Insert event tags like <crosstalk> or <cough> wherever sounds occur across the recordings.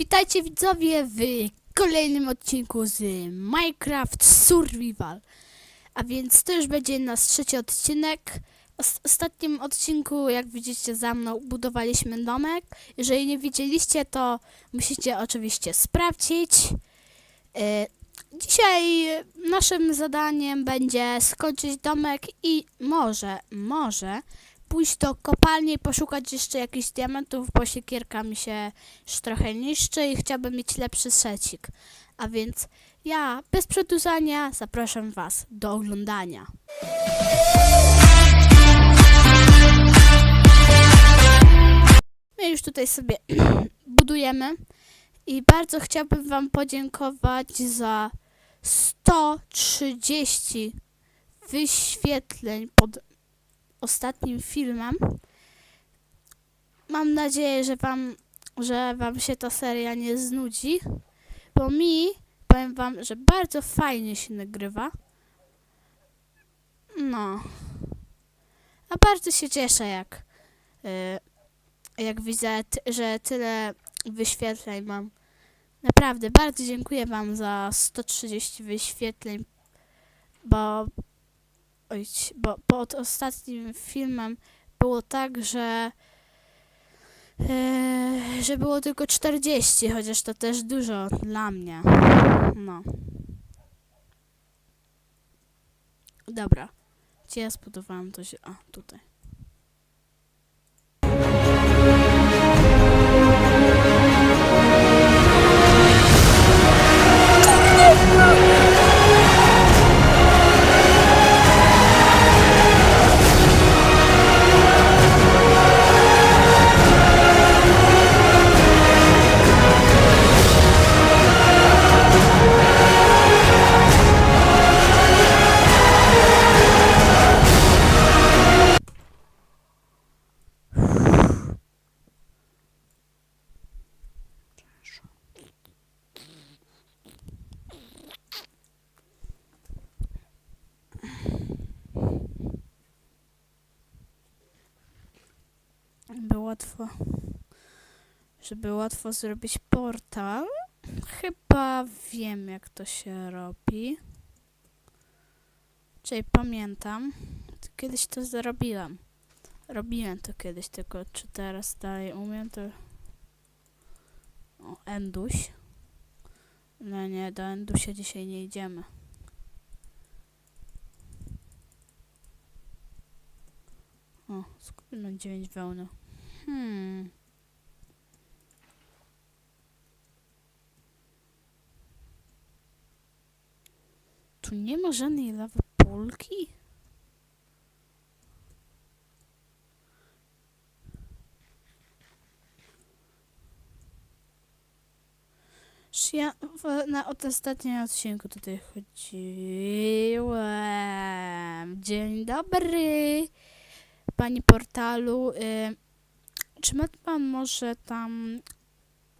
Witajcie widzowie w kolejnym odcinku z Minecraft Survival. A więc to już będzie nasz trzeci odcinek. W os- ostatnim odcinku, jak widzicie za mną, budowaliśmy domek. Jeżeli nie widzieliście, to musicie oczywiście sprawdzić. E, Dzisiaj naszym zadaniem będzie skończyć domek i może, może pójść do kopalni i poszukać jeszcze jakichś diamentów, bo siekierka mi się trochę niszczy i chciałbym mieć lepszy secik. A więc ja, bez przedłużania, zapraszam Was do oglądania. My już tutaj sobie <clears throat> budujemy i bardzo chciałbym Wam podziękować za 130 wyświetleń pod ostatnim filmem. Mam nadzieję, że wam, że wam się ta seria nie znudzi, bo mi, powiem wam, że bardzo fajnie się nagrywa. No. A bardzo się cieszę, jak, y, jak widzę, że tyle wyświetleń mam. Naprawdę, bardzo dziękuję wam za 130 wyświetleń, bo Oj, bo pod ostatnim filmem było tak, że e, że było tylko 40, chociaż to też dużo dla mnie. No. Dobra. Gdzie ja zbudowałam to się... A, tutaj. Łatwo... Żeby łatwo zrobić portal. Chyba wiem, jak to się robi. Czyli pamiętam. Kiedyś to zrobiłam. Robiłem to kiedyś, tylko czy teraz dalej umiem, to... O, Enduś. No nie, do Endusia dzisiaj nie idziemy. O, skupimy 9 wełny. Hmm. Tu nie ma żadnej lawy pulki? Czy ja w, na od ostatnim odcinku tutaj chodziłem. Dzień dobry, pani portalu. Y, czy ma pan może tam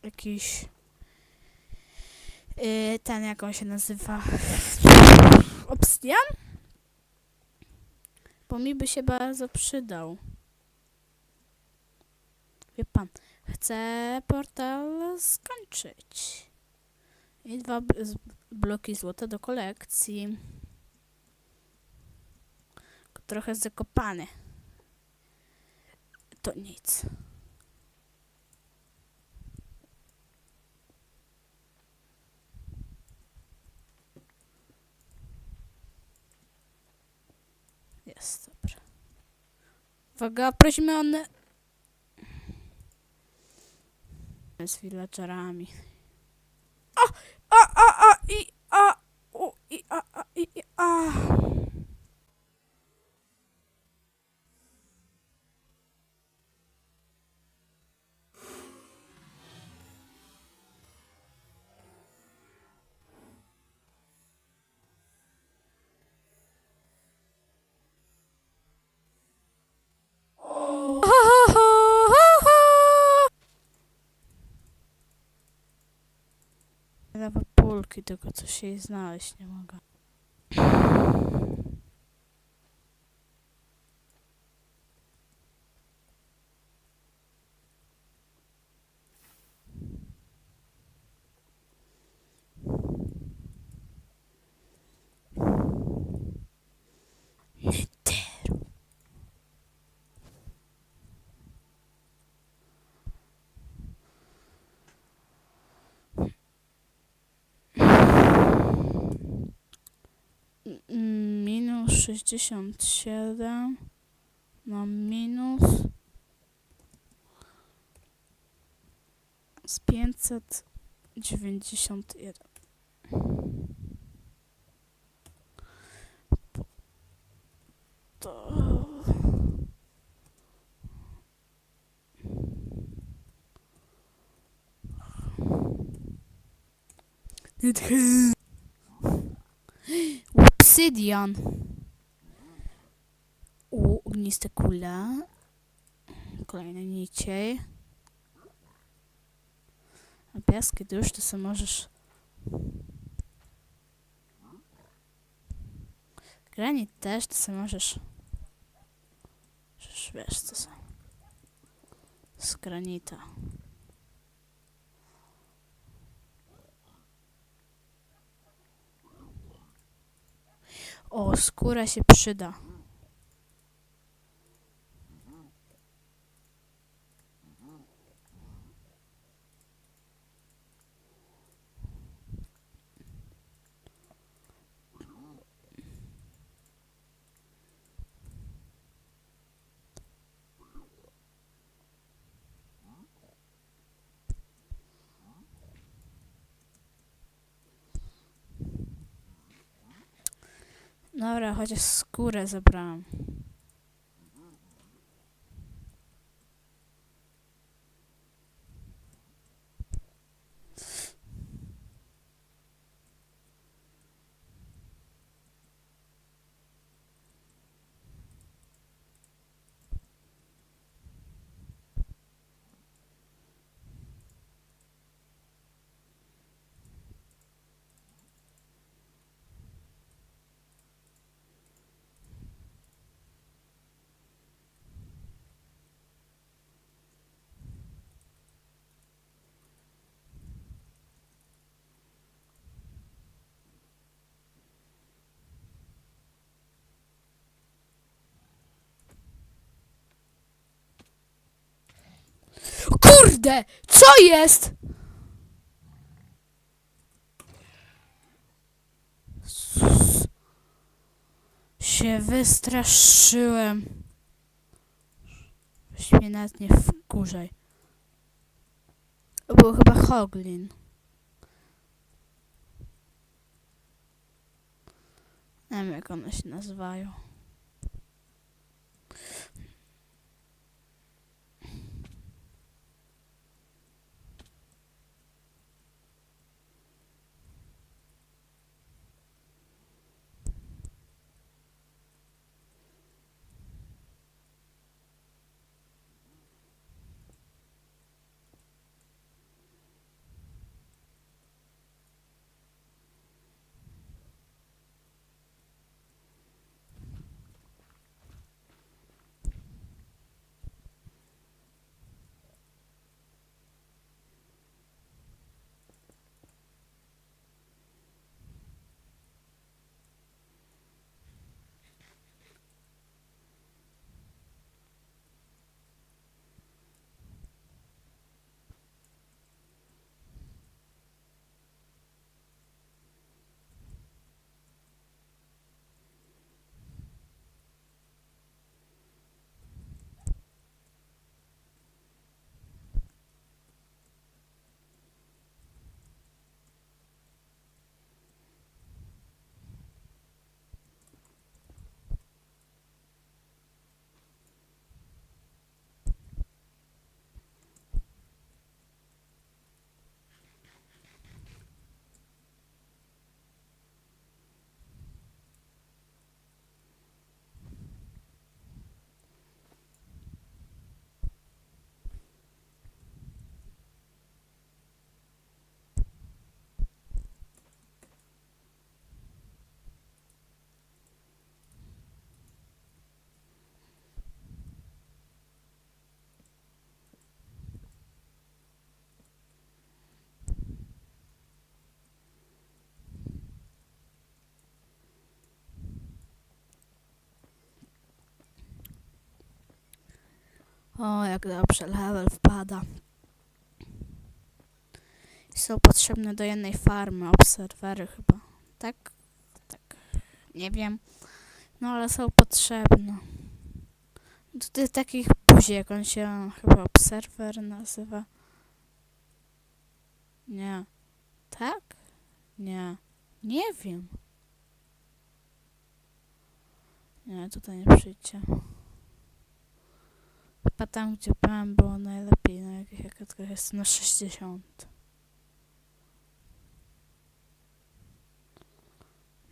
jakiś y, ten, jak on się nazywa? Obsydian? Bo mi by się bardzo przydał. Wie pan, chcę portal skończyć. I dwa bloki złota do kolekcji. Trochę zakopany. To nic. Jest, dobra. Uwaga, prosimy o... ne- Z villagerami. A, a, a, a, i, a, u, i, a, a, i, a. Pulki, tylko coś jej znaleźć nie mogę. 67 na minus z 591. Po- To... Obsydian. Ogniste kule. Kolejny niciej. A piaski to już to sobie możesz... Granit też to sobie możesz... Przecież wiesz co są. Z granita. O, skóra się przyda. Dobra, chociaż skórę zabrałam. Kurde! Co jest? Się wystraszyłem. Mnie nawet nie wkurzaj. To był chyba Hoglin. Nie wiem jak one się nazywają. O, jak dobrze, level wpada. Są potrzebne do jednej farmy obserwery chyba. Tak? Tak. Nie wiem. No ale są potrzebne. Tutaj takich buzi, jak on się chyba obserwer nazywa. Nie. Tak? Nie. Nie wiem. Nie, tutaj nie przyjdzie. Chyba tam, gdzie byłem, było najlepiej. Na jakich jakatkach jest na 60.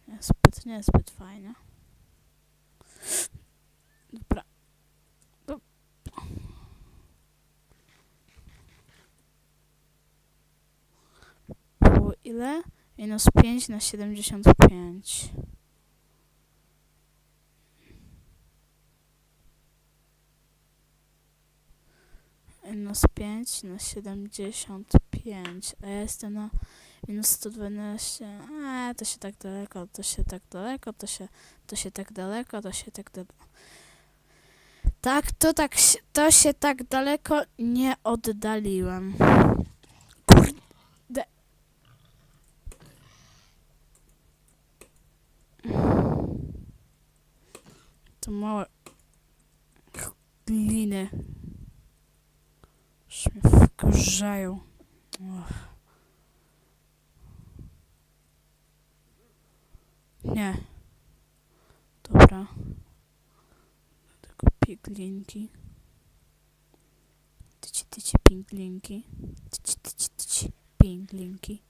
Niezbyt, niezbyt fajnie. Dobra. Dob- Było ile? Minus 5 na 75. Minus 5 na 75. A ja jestem na minus 112. A, to się tak daleko, to się tak daleko, to się, to się tak daleko, to się tak daleko. Tak, to tak, to się tak daleko nie oddaliłem. Kurde. To małe gliny. Już mnie wkurzają. Och. Nie. Dobra. Tylko piglinki. Tyci, tyci, pinglinki. Tyci, tyci, tyci, pinglinki.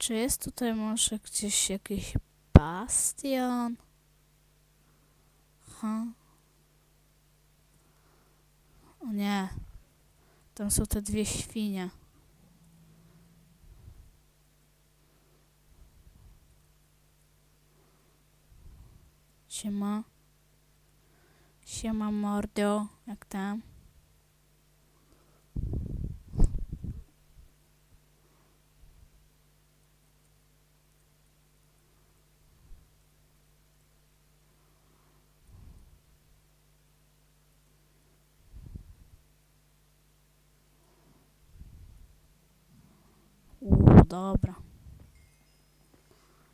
Czy jest tutaj może gdzieś jakiś bastion? Ha? O nie. Tam są te dwie świnie. Siema. Siema mordo. Jak tam? dobra.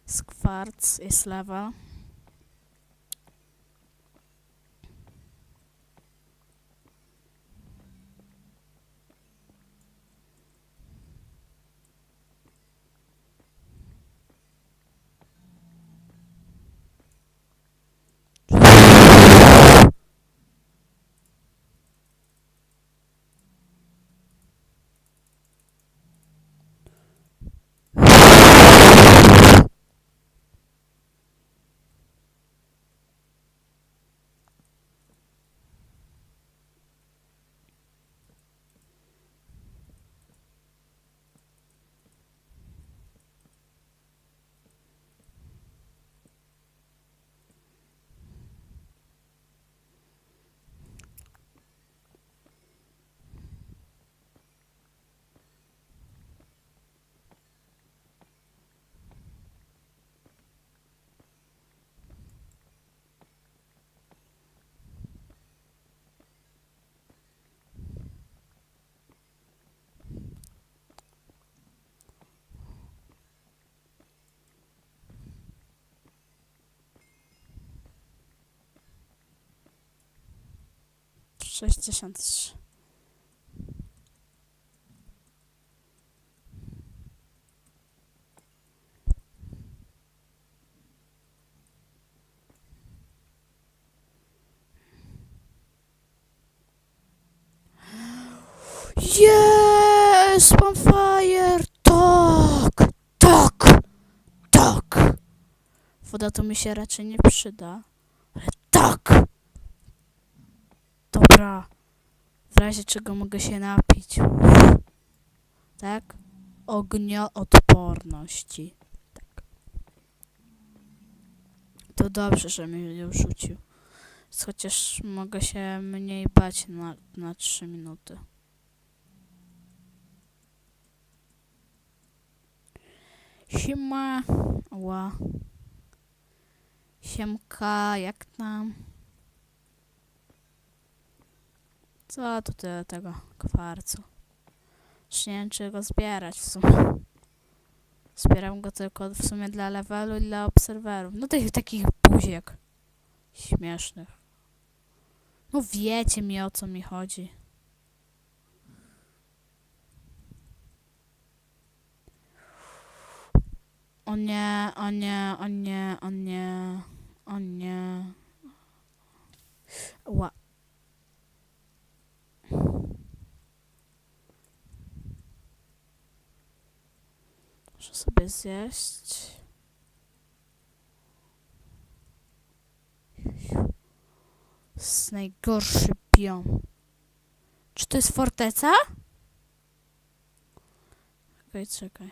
Z jest lewa. 63. Yes, bonfire! Tak! Tak! Tak! Woda to mi się raczej nie przyda. Ale tak! Dobra. W razie czego mogę się napić. Tak? Ognioodporności. Tak. To dobrze, że mi ją rzucił. Chociaż mogę się mniej bać na, na 3 minuty. Siema. Ła. Siemka, jak tam? Co tu tyle tego kwarcu? Już nie wiem, czy go zbierać w sumie. Zbieram go tylko w sumie dla levelu i dla obserwerów. No tych takich buziek. Śmiesznych. No wiecie mi o co mi chodzi. O nie, o nie, o nie, o nie, o nie. Ła. Sobie zjeść. Jest najgorszy biom. Czy to jest forteca? Czekaj, czekaj.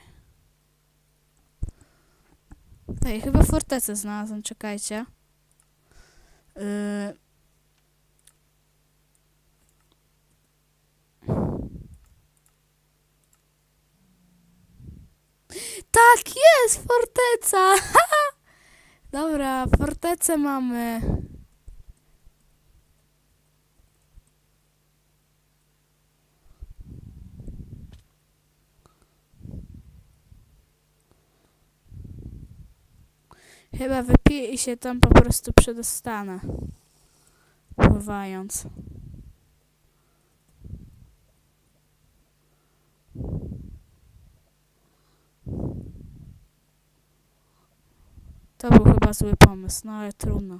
Ej, chyba fortecę znalazłem, czekajcie. Yy... Tak jest, forteca! <laughs> Dobra, fortecę mamy. Chyba wypiję i się tam po prostu przedostanę. Pływając. To był chyba zły pomysł, no ale trudno.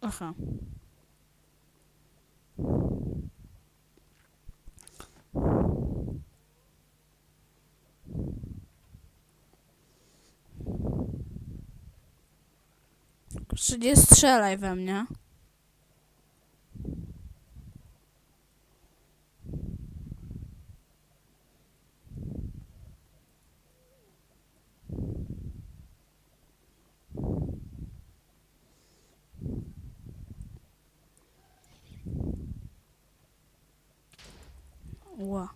Aha. Czy nie strzelaj we mnie? Ła.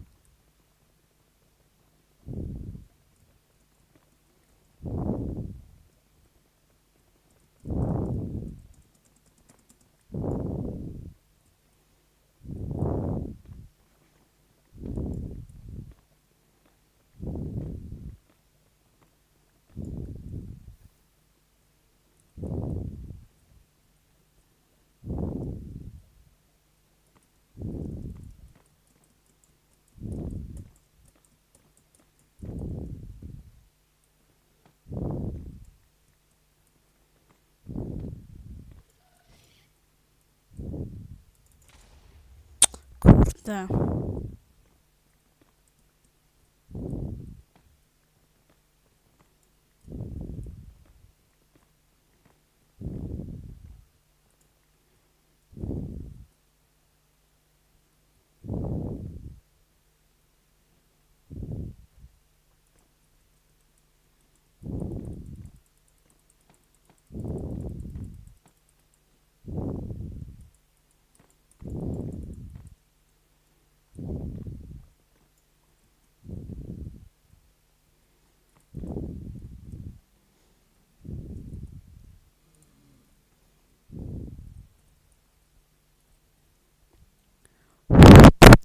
Kurde.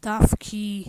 Dawki.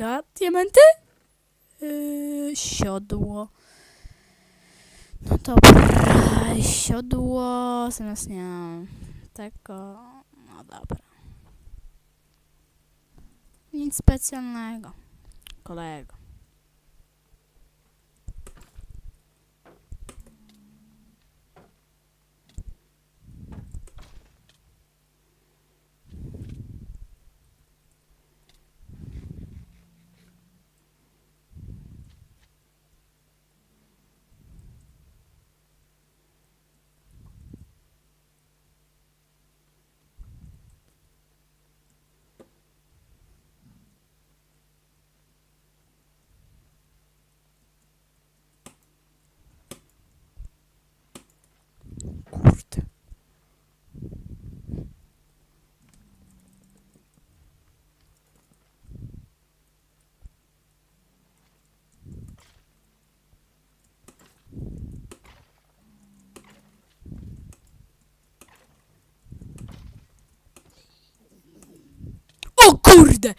Uwaga, diamenty? Yy, siodło. No dobra, siodło, zamiast nie tego, no dobra. Nic specjalnego, kolego. O kurde!